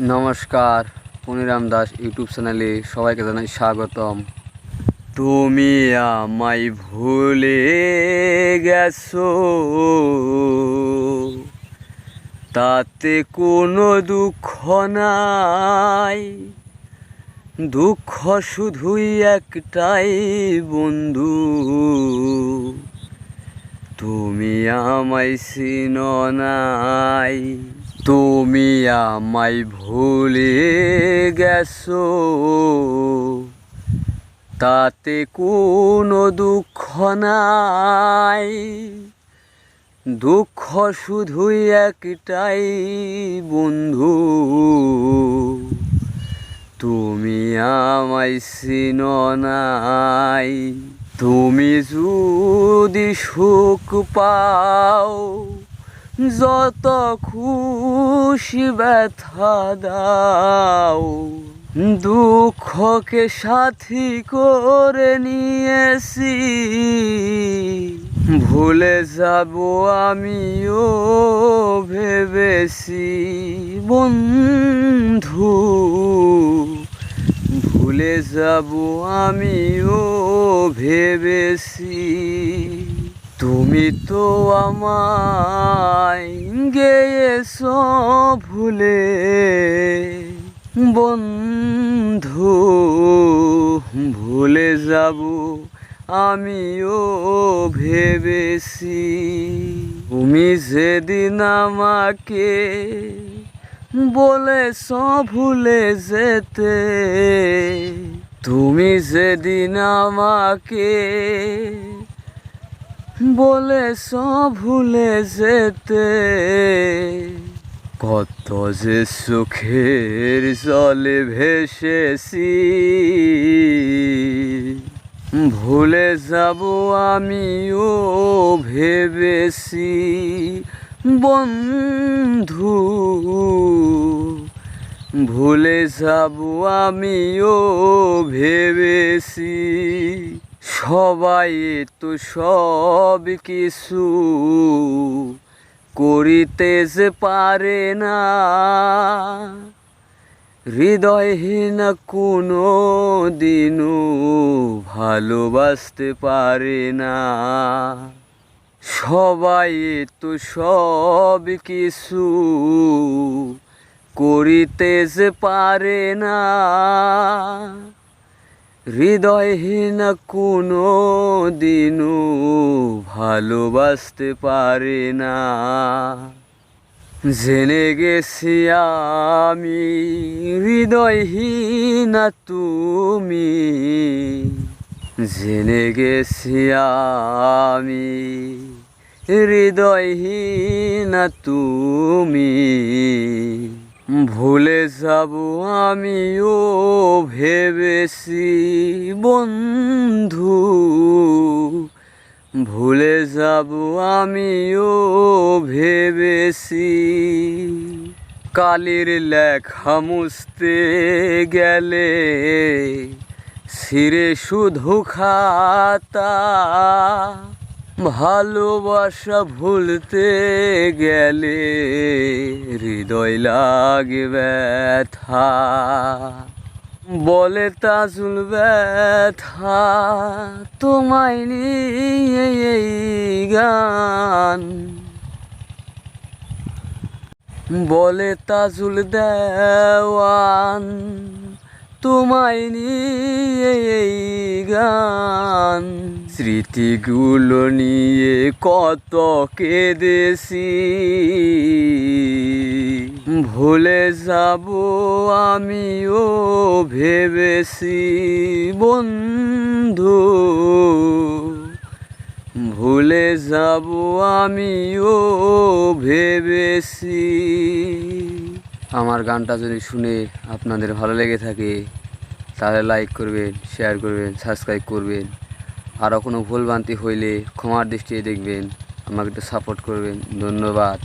নমস্কার, পনিরাম দাস ইউটিউব চ্যানেলে সবাইকে জানাই স্বাগতম। তুমি আমায় ভুলে গেছো। তাতে কোনো দুঃখ নাই। দুঃখ শুধুই একটাই বন্ধু। তুমি আমায় চিনো নাই, তুমি আমায় ভুলে গেছো। তাতে কোনো দুঃখ নাই, দুঃখ শুধুই একটাই বন্ধু। তুমি আমায় চিনো নাই তুমি যদি সুখ পাও, যত খুশি ব্যথা দাও, দুঃখকে সাথী করে নিয়েছি। ভুলে যাব আমিও ভেবেছি, বন্ধু। ভুলে যাব আমিও ভেবেছি। তুমি তো আমায় গেয়েছ ভুলে। বন্ধু, ভুলে যাব আমিও ভেবেছি। তুমি যেদিন আমাকে বলেছ ভুলে যেতে। তুমি যেদিন আমাকে বলেছ ভুলে যেতে, কত যে সুখের জলে ভেসেছি, ভুলে যাব আমিও ভেবেছি। বন্ধু, ভুলে যাব আমিও ভেবেছি। সবাই তো সব কিছু করিতে যে পারে না। হৃদয়হীন কোনো দিনও ভালোবাসতে পারে না। সবাই তো সব কিছু করিতে যে পারে না। হৃদয়হীন কোনো দিনও ভালোবাসতে পারে না। জেনে গেছি আমি, হৃদয়হীন তুমি। জেনে গেছি আমি হৃদয়হীন তুমি। ভুলে যাব আমিও ভেবেছি, বন্ধু। ভুলে যাব আমিও ভেবেছি। কালির লেখা মুছতে গেলে সিরে শুধু খাতা। ভালোবাসা ভুলতে গেলে হৃদয় লাগে ব্যথা। বলে তাজুল ব্যথা, তোমায় নিয়ে এই গান। বলে তাজুল দেওয়ান তোমায় নিয়ে এই গান। স্মৃতিগুলো নিয়ে কত কেঁদেছি। ভুলে যাব আমিও ভেবেছি, বন্ধু। ভুলে যাব আমিও ভেবেছি। আমার গানটা যদি শুনে আপনাদের ভালো লেগে থাকে, তাহলে লাইক করবেন শেয়ার করবেন সাবস্ক্রাইব করবেন। আরও কোনো ভুলভ্রান্তি হইলে ক্ষমার দৃষ্টিতে দেখবেন, আমাকে একটু সাপোর্ট করবেন। ধন্যবাদ।